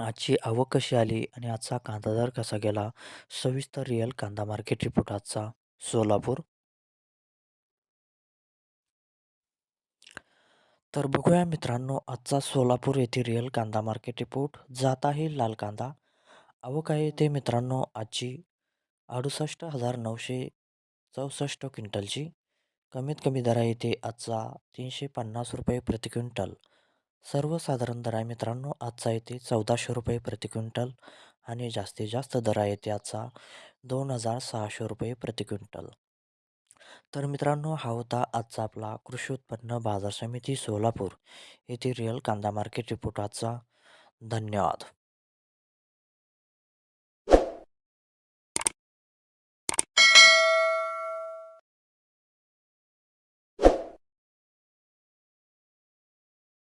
आजची आवक कशी आली आणि आजचा कांदा दर कसा गेला? सविस्तर रिअल कांदा मार्केट रिपोर्ट आजचा सोलापूर. तर बघूया मित्रांनो आजचा सोलापूर येथे रिअल कांदा मार्केट रिपोर्ट. जात आहे लाल कांदा. आवक आहे ते मित्रांनो आजची अडुसष्ट हजार नऊशे चौसष्ट क्विंटलची. कमीत कमी दर आहे आजचा तीनशे पन्नास रुपये प्रति क्विंटल. सर्वसाधारण दर आहे मित्रांनो आजचा येते चौदाशे रुपये प्रति क्विंटल आणि जास्तीत जास्त दर आहे त्याचा आजचा दोन हजार सहाशे रुपये प्रति क्विंटल. तर मित्रांनो हा होता आजचा आपला कृषी उत्पन्न बाजार समिती सोलापूर येथे रिअल कांदा मार्केट रिपोर्ट आजचा. धन्यवाद.